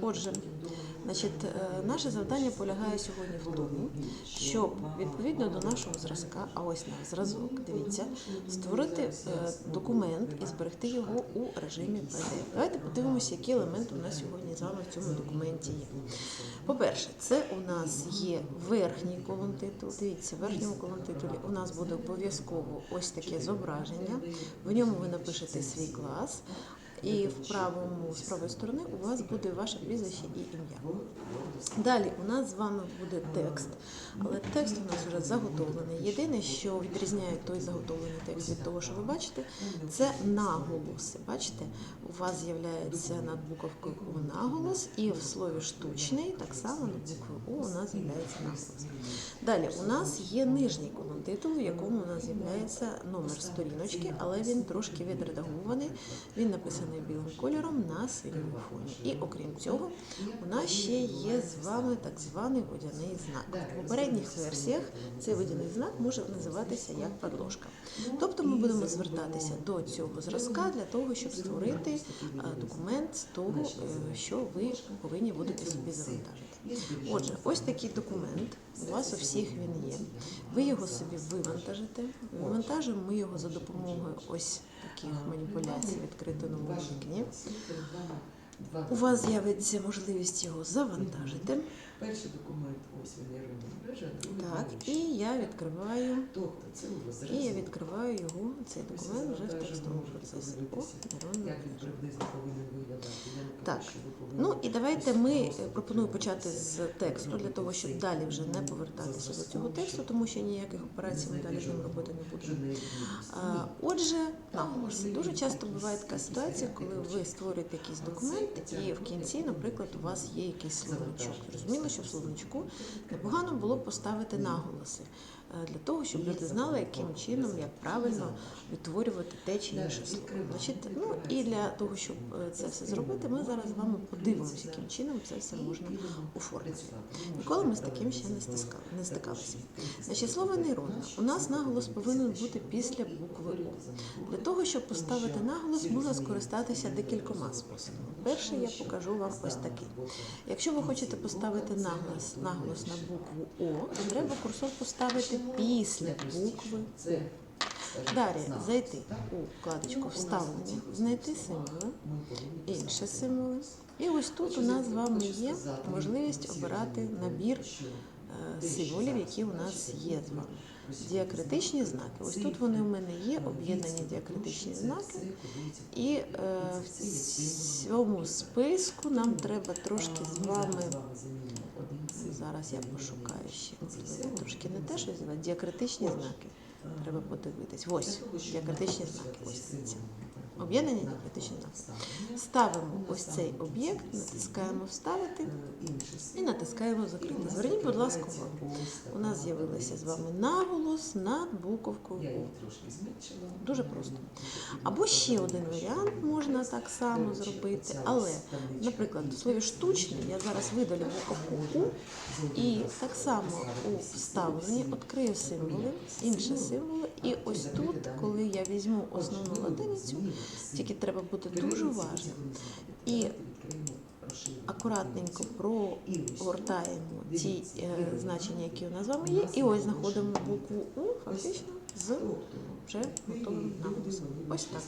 Отже, значить, е, наше завдання полягає сьогодні в тому, щоб відповідно до нашого зразка, а ось наш зразок, дивіться, створити е, документ і зберегти його у режимі PDF. Давайте подивимося, які елементи у нас сьогодні з вами в цьому документі є. По-перше, це у нас є верхній колон титул. Дивіться, в верхньому колон титулі у нас буде обов'язково ось таке зображення. В ньому ви напишете свій клас. І в правому з правої сторони у вас буде ваше прізвище і ім'я. Далі у нас з вами буде текст, але текст у нас вже заготовлений. Єдине, що відрізняє той заготовлений текст від того, що ви бачите, це наголоси. Бачите, у вас з'являється над буковкою О наголос, і в слові штучний так само над буквою О у нас з'являється наголос. Далі у нас є нижній колон титулу, в якому у нас з'являється номер сторіночки, але він трошки відредагований. Він написаний білим кольором на синьому фоні. І окрім цього, у нас ще є з вами так званий водяний знак. В попередніх версіях цей водяний знак може називатися як подложка. Тобто ми будемо звертатися до цього зразка для того, щоб створити документ з того, е, що ви повинні будете собі завантажити. Отже, ось такий документ. У вас у всіх він є. Ви його собі вивантажите. Вивантажимо ми його за допомогою ось таких маніпуляцій відкритому вікні. У вас з'явиться можливість його завантажити. Перший документ ось він нейронна мережа, а другий Так, і я відкриваю. Тобто це у вас І я відкриваю його, цей документ вже в текстовому процесі. О, нейронна Як він мережа. приблизно повинен виглядати? Я не кажу, Так. що ви повинні Ну і давайте ми е, пропоную почати з тексту для того, щоб далі вже не повертатися до цього тексту, тому що ніяких операцій ми далі з ним робити не будемо. А, Отже, наголоси. Дуже часто буває така ситуація, коли ви створюєте якийсь документ, і в кінці, наприклад, у вас є якийсь словничок. Зрозуміло, що в словничку непогано було поставити наголоси е, для того, щоб люди знали, яким чином, як правильно відтворювати те чи інше слово. Значить, ну і для того, щоб е, це все зробити, ми зараз з вами подивимося, яким чином це все можна оформити. Ніколи ми з таким ще не стискали, не стикалися. Значить, слово нейронна. У нас наголос повинен бути після букви О. Для того, щоб поставити наголос, можна скористатися декількома способами. Перший я покажу вам ось такий. Якщо ви хочете поставити наголос, наголос на букву О, то треба курсор поставити після букви Це Далі зайти у вкладочку Вставлення, знайти символи, інші символи. І ось тут у нас з вами є можливість обирати набір е, символів, які у нас є з вами. Діакритичні знаки. Ось тут вони у мене є, об'єднані діакритичні знаки. І е, цьому списку нам треба трошки з вами. Зараз я пошукаю ще. Трошки не те, що звати, діакритичні знаки. Треба подивитись. Ось діакритичні знаки. Ось Об'єднання діакритичні знаки. Ставимо ось цей об'єкт, натискаємо вставити і натискаємо закрити. Зверніть, будь ласка, увагу. У нас з'явилося з вами наголос над буковкою. Дуже просто. Або ще один варіант можна так само зробити, але, наприклад, в слові штучний я зараз видалю буковку У і так само у вставленні відкрию символи, інші символи. І ось тут, коли я візьму основну латиницю, тільки треба бути дуже уважним. І акуратненько прогортаємо ті е, значення, які у нас вами є, і ось знаходимо букву У фактично з вже готовим наголосом. Ось так.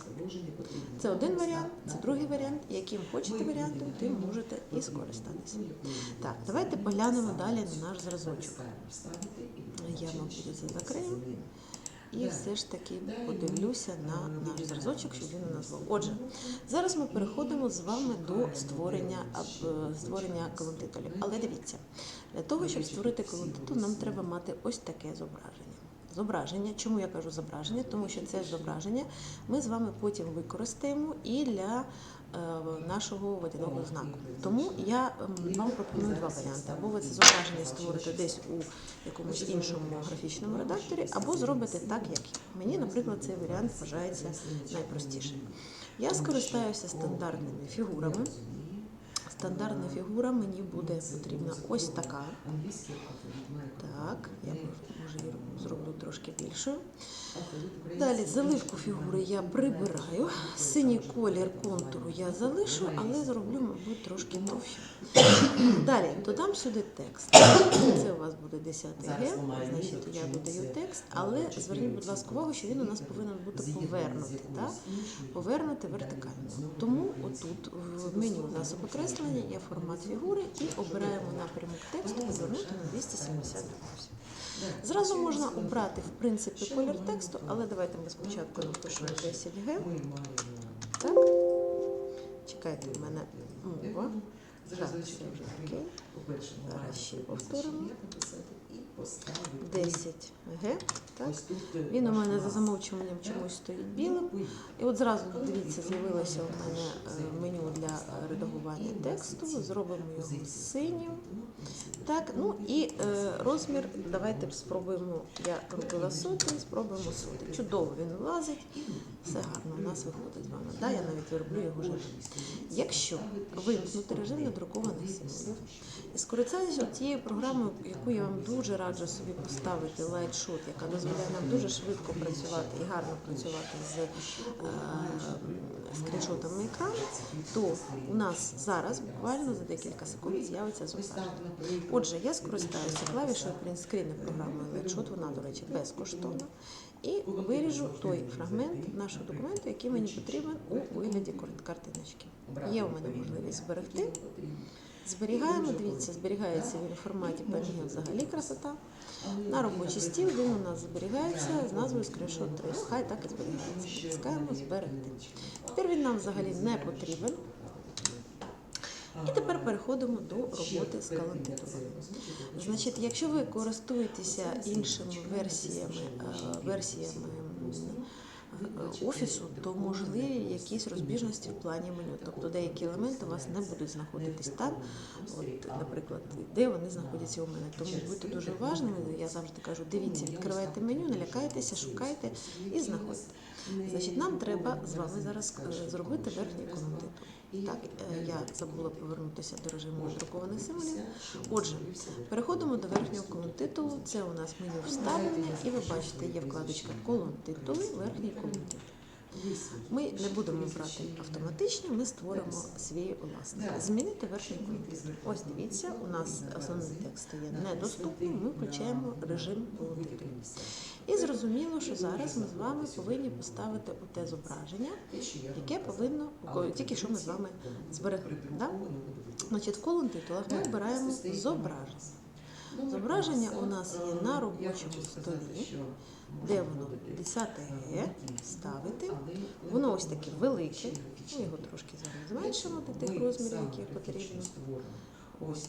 Це один варіант, це другий варіант. Яким хочете варіантом, тим можете і скористатися. Так, давайте поглянемо далі на наш зразочок. Я, мабуть, це закрию. І все ж таки подивлюся на наш зразочок, щоб він назвав. Отже, зараз ми переходимо з вами до створення аб- створення колонтитулів. Але дивіться, для того, щоб створити колонтитул, нам треба мати ось таке зображення. Зображення. Чому я кажу зображення? Тому що це зображення ми з вами потім використаємо і для е, нашого водяного знаку. Тому я ем, вам пропоную два варіанти. Або ви це зображення створите десь у якомусь іншому графічному редакторі, або зробите так, як я. Мені, наприклад, цей варіант вважається найпростішим. Я скористаюся стандартними фігурами. стандартна фігура мені буде потрібна ось така. Так, я мож- може її зроблю більшою. Далі заливку фігури я прибираю. Синій колір контуру я залишу, але зроблю, мабуть, трошки товще. Далі додам сюди текст. Це у вас буде 10 Г, значить я додаю текст, але зверніть, будь ласка, увагу, що він у нас повинен бути повернутий. Так? Повернути вертикально. Тому отут в меню засоби креслення є формат фігури і обираємо напрямок тексту повернути на 270 градусів. Зразу можна обрати в принципі колір тексту, але давайте ми спочатку напишемо 10 Г. Так. Чекайте, в мене мова. Зараз ще повторимо. Є написати і поставити. 10 Г. Так. Е, Він у мене за замовчуванням чомусь стоїть білим. Ну, І от зразу дивіться, з'явилося у мене е, меню для редагування тексту. Зробимо його синім. Так, ну і е, розмір. Давайте спробуємо. Я робила сотий, спробуємо сотий. Чудово він влазить. Все гарно у нас виходить з вами. Да, я навіть вироблю його вже. Якщо вимкнути режим надрукованих символів і скористатися тією програмою, яку я вам дуже раджу собі поставити, LightShot, яка дозволяє нам дуже швидко працювати і гарно працювати з скріншотами екрану, то у нас зараз буквально за декілька секунд з'явиться зображення. Отже, я скористаюся клавішою принтскріну програмою LightShot, вона, до речі, безкоштовна. І виріжу той фрагмент нашого документу, який мені потрібен у вигляді кар- картиночки. Є у мене можливість зберегти. Зберігаємо, дивіться, зберігається він у форматі PNG взагалі красота. На робочий стіл він у нас зберігається з назвою скріншот 3. Хай так і зберігається. Натискаємо зберегти. Тепер він нам взагалі не потрібен. І тепер переходимо до роботи з калантитулом. Значить, якщо ви користуєтеся іншими версіями, е, версіями офісу, то можливі якісь розбіжності в плані меню. Тобто деякі елементи у вас не будуть знаходитись там, от, наприклад, де вони знаходяться у мене. Тому будьте дуже уважними. Я завжди кажу, дивіться, відкривайте меню, не лякайтеся, шукайте і знаходьте. Значить, нам треба з вами зараз е, зробити верхній колонтитул. Так, е, я забула повернутися до режиму друкованих символів. Отже, переходимо до верхнього колон титулу. Це у нас меню вставлення, і ви бачите, є вкладочка колон титули, верхній колон титул. Ми не будемо брати автоматичні, ми створимо свій власний. Змінити верхній колон. Ось дивіться, у нас основний текст стає недоступним. Ми включаємо режим колон. І зрозуміло, що зараз ми з вами повинні поставити у те зображення, яке повинно тільки що ми з вами зберегли. Да? Значить, в колон титулах ми обираємо зображення. Зображення у нас є на робочому столі, де воно 10 Г ставити. Воно ось таке велике. Ми його трошки зараз зменшимо до тих розмірів, які потрібно. Ось.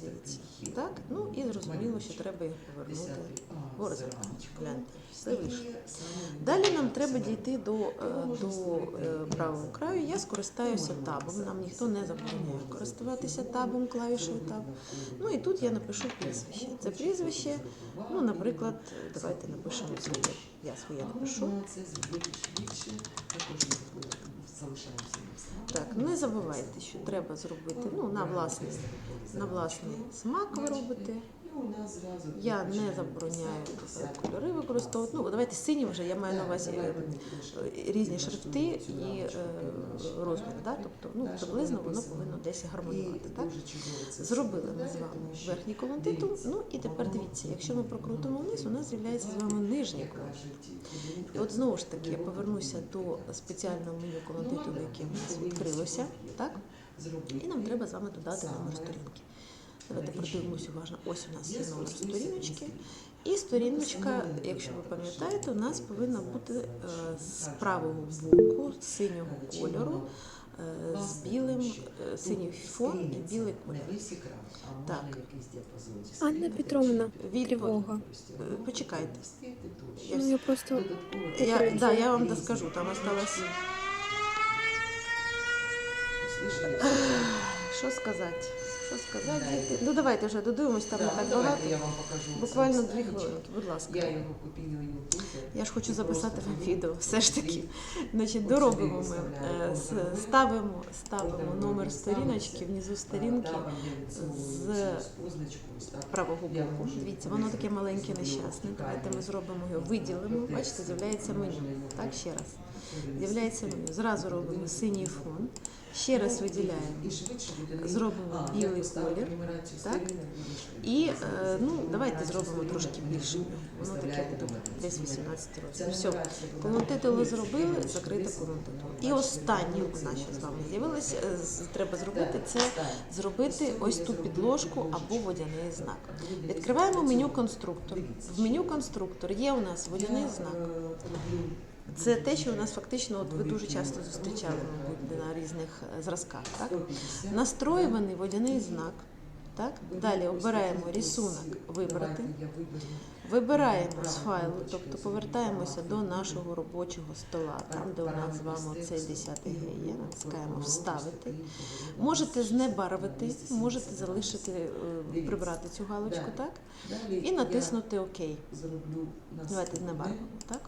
Так, ну і зрозуміло, що треба їх повернути в розрахунку. Гляньте, все вийшло. Далі нам треба дійти до, е, до е, правого краю. Я скористаюся табом. Нам ніхто не забороняє користуватися табом, клавішою таб. Ну і тут я напишу прізвище. Це прізвище, ну, наприклад, давайте напишемо своє. Я своє напишу. Залишаємося. Так, не забувайте, що треба зробити ну, на власний, на власний смак ви робите. І у нас зразу Я не забороняю кольори використовувати. Ну, давайте сині вже, я маю на увазі е, е, різні шрифти і е, розміри. Да? Тобто, ну, приблизно воно повинно десь гармонувати. Так? Зробили ми з вами верхній колон титул. Ну і тепер дивіться, якщо ми прокрутимо вниз, у нас з'являється з вами нижній колон. І от знову ж таки я повернуся до спеціального меню колон титулу, яке у нас відкрилося. Так? І нам треба з вами додати номер сторінки. Давайте продивимося уважно. Ось у нас є номер сторіночки. І сторіночка, якщо ви пам'ятаєте, у нас повинна бути е, з правого боку синього кольору, е, з білим, е, синій фон і білий колір. Так. Анна Петровна, Від- тривога. Е, Почекайте. Я, Ну я просто я, да, я вам доскажу, там осталось. що сказати? Що сказати? діти? Ну давайте вже додивимось, там не Да, так давайте багато. я вам покажу Буквально дві ставочок. хвилинки, будь ласка. Я його купила його тут. Я ж хочу І записати просто вам відео, все ж таки. Значить, доробимо ми, е, с- ставимо, ставимо номер сторіночки, внизу сторінки там з цю позначку, так. правого Я боку. можу Дивіться, воно таке маленьке зробити нещасне. Давайте ми зробимо його, виділимо. Бачите, з'являється меню. Так, ще раз. З'являється меню. Зразу робимо синій фон. Ще раз виділяємо. Зробимо білий колір. Так. І е, ну, давайте зробимо трошки більше. Воно таке буде десь 18 років. Все. нумерація буде Колон титулу десь зробили, закрити десь. І останнє у нас з вами з'явилося, е, треба зробити це зробити ось ту підложку або водяний знак. Відкриваємо меню конструктор. В меню конструктор є у нас водяний знак. Це те, що у нас фактично, от ви дуже часто зустрічали, мабуть, на різних е, зразках. Так? Настроюваний водяний знак. Так? Далі обираємо рисунок вибрати. Вибираємо з файлу, тобто повертаємося до нашого робочого стола, там де у нас з вами цей 10 г є, натискаємо Вставити. Можете знебарвити, можете залишити, е, прибрати цю галочку, так? І натиснути ОК. Давайте знебарвимо, так?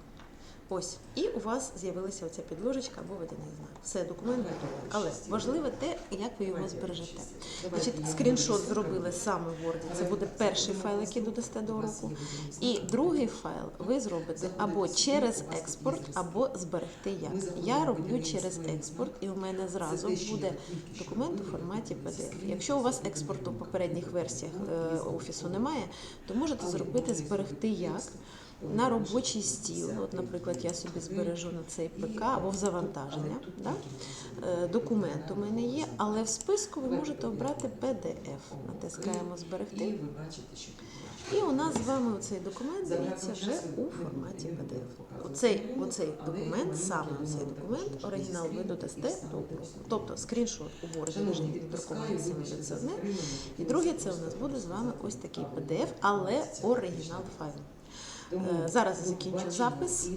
Ось. І у вас з'явилася оця підложечка або водяний знак. Все, документ готовий. Але важливе те, як ви його збережете. Значить, скріншот зробили саме в Word. Це буде перший файл, який додасте до уроку. І другий файл ви зробите або через експорт, або зберегти як. Я роблю через експорт, і у мене зразу буде документ у форматі PDF. Якщо у вас експорту в попередніх версіях е, офісу немає, то можете зробити зберегти як. На робочий стіл, от, наприклад, я собі збережу на цей ПК або в завантаження. Да? Е, Документ у мене є, але в списку ви можете обрати PDF. Натискаємо зберегти. І у нас з вами цей документ дивіться вже у форматі PDF. Оцей, оцей документ, саме цей документ, оригінал ви додасте до уроку. Тобто скріншот у режимі друкуватися буде це одне. І друге, це у нас буде з вами ось такий PDF, але оригінал файлу. Е, Зараз я закінчу запис.